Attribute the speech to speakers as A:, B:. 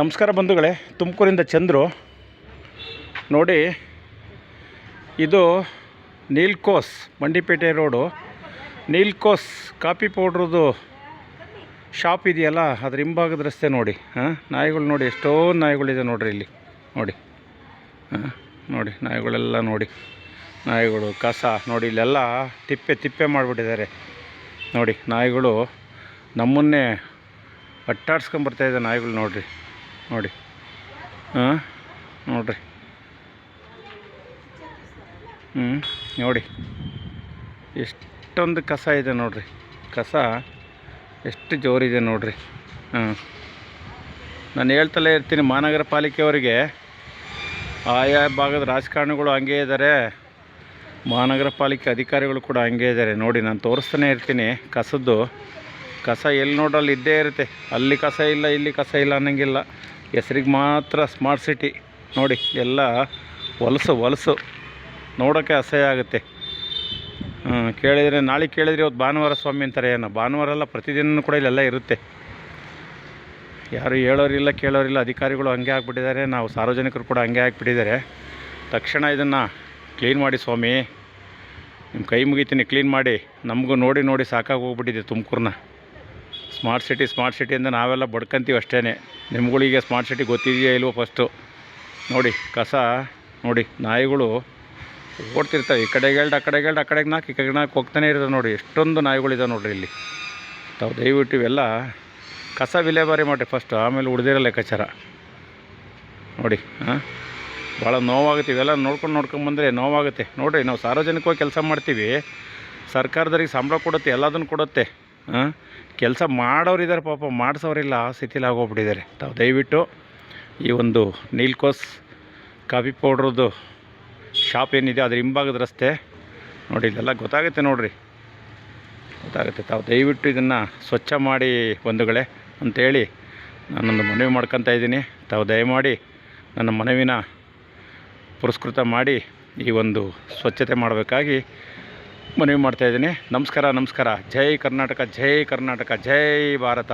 A: ನಮಸ್ಕಾರ ಬಂಧುಗಳೇ, ತುಮಕೂರಿಂದ ಚಂದ್ರು. ನೋಡಿ, ಇದು ನೀಲ್ಕೋಸ್, ಮಂಡಿಪೇಟೆ ರೋಡು. ನೀಲ್ಕೋಸ್ ಕಾಫಿ ಪೌಡ್ರದು ಶಾಪ್ ಇದೆಯಲ್ಲ, ಅದ್ರ ಹಿಂಭಾಗದ ರಸ್ತೆ ನೋಡಿ. ಹಾಂ, ನಾಯಿಗಳು ನೋಡಿ, ಎಷ್ಟೋ ನಾಯಿಗಳಿದೆ ನೋಡ್ರಿ ಇಲ್ಲಿ. ನೋಡಿ, ಹಾಂ, ನೋಡಿ, ನಾಯಿಗಳೆಲ್ಲ ನೋಡಿ. ನಾಯಿಗಳು ಕಸ, ನೋಡಿ, ಇಲ್ಲೆಲ್ಲ ತಿಪ್ಪೆ ತಿಪ್ಪೆ ಮಾಡಿಬಿಟ್ಟಿದ್ದಾರೆ. ನೋಡಿ, ನಾಯಿಗಳು ನಮ್ಮನ್ನೇ ಅಟ್ಟಾಡ್ಸ್ಕೊಂಬರ್ತಾಯಿದೆ ನಾಯಿಗಳು ನೋಡ್ರಿ. ನೋಡಿ. ಹಾಂ ನೋಡ್ರಿ. ಹ್ಞೂ ನೋಡಿ. ಎಷ್ಟೊಂದು ಕಸ ಇದೆ ನೋಡ್ರಿ. ಕಸ ಎಷ್ಟು ಜೋರಿದೆ ನೋಡ್ರಿ. ಹಾಂ. ನಾನು ಹೇಳ್ತಲೇ ಇರ್ತೀನಿ, ಮಹಾನಗರ ಪಾಲಿಕೆಯವರಿಗೆ ಆಯಾ ಭಾಗದ ರಾಜಕಾರಣಿಗಳು ಹಂಗೆ ಇದ್ದಾರೆ. ಮಹಾನಗರ ಪಾಲಿಕೆ ಅಧಿಕಾರಿಗಳು ಕೂಡ ಹಂಗೆ ಇದ್ದಾರೆ. ನೋಡಿ, ನಾನು ತೋರಿಸ್ತಾನೆ ಇರ್ತೀನಿ ಕಸದ್ದು. ಕಸ ಎಲ್ಲಿ ನೋಡ್ರಲ್ಲಿ ಇದ್ದೇ ಇರುತ್ತೆ. ಅಲ್ಲಿ ಕಸ ಇಲ್ಲ, ಇಲ್ಲಿ ಕಸ ಇಲ್ಲ ಅನ್ನೋಂಗಿಲ್ಲ. ಹೆಸ್ರಿಗೆ ಮಾತ್ರ ಸ್ಮಾರ್ಟ್ ಸಿಟಿ ನೋಡಿ, ಎಲ್ಲ ಹೊಲಸು ಹೊಲಸು. ನೋಡೋಕ್ಕೆ ಅಸಹ್ಯ ಆಗುತ್ತೆ. ಕೇಳಿದರೆ, ನಾಳೆ ಕೇಳಿದರೆ ಇವತ್ತು ಭಾನುವಾರ ಸ್ವಾಮಿ ಅಂತಾರೆ. ಏನೋ, ಭಾನುವಾರ ಎಲ್ಲ ಪ್ರತಿದಿನ ಕೂಡ ಇಲ್ಲೆಲ್ಲ ಇರುತ್ತೆ. ಯಾರು ಹೇಳೋರಿಲ್ಲ, ಕೇಳೋರಿಲ್ಲ, ಅಧಿಕಾರಿಗಳು ಹಂಗೆ ಆಗಿಬಿಟ್ಟಿದ್ದಾರೆ. ನಾವು ಸಾರ್ವಜನಿಕರು ಕೂಡ ಹಂಗೆ ಆಗಿಬಿಟ್ಟಿದ್ದಾರೆ. ತಕ್ಷಣ ಇದನ್ನು ಕ್ಲೀನ್ ಮಾಡಿ ಸ್ವಾಮಿ. ನಿಮ್ಮ ಕೈ ಮುಗಿತೀನಿ ಕ್ಲೀನ್ ಮಾಡಿ. ನಮಗೂ ನೋಡಿ ನೋಡಿ ಸಾಕಾಗಿ ಹೋಗ್ಬಿಟ್ಟಿದೆ ತುಮಕೂರನ್ನ ಸ್ಮಾರ್ಟ್ ಸಿಟಿ ಸ್ಮಾರ್ಟ್ ಸಿಟಿ ಅಂದರೆ ನಾವೆಲ್ಲ ಬಡ್ಕಂತೀವಿ ಅಷ್ಟೇ ನಿಮ್ಗಳಿಗೆ ಸ್ಮಾರ್ಟ್ ಸಿಟಿ ಗೊತ್ತಿದೆಯಾ ಇಲ್ವೋ ಫಸ್ಟು ನೋಡಿ, ಕಸ, ನೋಡಿ, ನಾಯಿಗಳು ಓಡ್ತಿರ್ತವೆ. ಈ ಕಡೆಗೆ ಹೇಳ್ದು, ಆ ಕಡೆಗೆ ಆ ಕಡೆಗೆ ನಾಲ್ಕು ಈ ಕಡೆಗೆ ನಾಲ್ಕು ಹೋಗ್ತಾನೆ ಇರ್ತದೆ ನೋಡಿ. ಎಷ್ಟೊಂದು ನಾಯಿಗಳಿದಾವೆ ನೋಡಿರಿ ಇಲ್ಲಿ. ತಾವು ದಯವಿಟ್ಟು ಇವೆಲ್ಲ ಕಸ ವಿಲೇವಾರಿ ಮಾಡಿರಿ ಫಸ್ಟು ಆಮೇಲೆ ಉಳಿದಿರೋ ಲೆಕ್ಕಾಚಾರ. ನೋಡಿ, ಹಾಂ? ಭಾಳ ನೋವಾಗುತ್ತೆ. ಇವೆಲ್ಲ ನೋಡ್ಕೊಂಡು ನೋಡ್ಕೊಂಡು ಬಂದರೆ ನೋವಾಗುತ್ತೆ. ನೋಡಿರಿ, ನಾವು ಸಾರ್ವಜನಿಕವಾಗಿ ಕೆಲಸ ಮಾಡ್ತೀವಿ. ಸರ್ಕಾರದವ್ರಿಗೆ ಸಂಬಳ ಕೊಡುತ್ತೆ, ಎಲ್ಲದನ್ನು ಕೊಡುತ್ತೆ. ಕೆಲಸ ಮಾಡೋರಿದ್ದಾರೆ ಪಾಪ ಮಾಡಿಸೋರಿಲ್ಲ ಆ ಸ್ಥಿತಿಲಿ ಆಗೋಗ್ಬಿಟ್ಟಿದ್ದಾರೆ ತಾವು ದಯವಿಟ್ಟು ಈ ಒಂದು ನೀಲ್ಕೋಸ್ ಕಾಫಿ ಪೌಡ್ರದ್ದು ಶಾಪ್ ಏನಿದೆ, ಅದ್ರ ಹಿಂಭಾಗದ ರಸ್ತೆ ನೋಡಿ, ಇಲ್ಲೆಲ್ಲ ಗೊತ್ತಾಗುತ್ತೆ ನೋಡಿರಿ. ಗೊತ್ತಾಗುತ್ತೆ. ತಾವು ದಯವಿಟ್ಟು ಇದನ್ನು ಸ್ವಚ್ಛ ಮಾಡಿ ಬಂಧುಗಳೇ ಅಂಥೇಳಿ ನಾನೊಂದು ಮನವಿ ಮಾಡ್ಕೊತಾ ಇದ್ದೀನಿ. ತಾವು ದಯಮಾಡಿ ನನ್ನ ಮನವಿನ ಪುರಸ್ಕೃತ ಮಾಡಿ ಈ ಒಂದು ಸ್ವಚ್ಛತೆ ಮಾಡಬೇಕಾಗಿ ಮನವಿ ಮಾಡ್ತಾಯಿದ್ದೀನಿ ನಮಸ್ಕಾರ ನಮಸ್ಕಾರ. ಜೈ ಕರ್ನಾಟಕ ಜೈ ಕರ್ನಾಟಕ ಜೈ ಭಾರತ.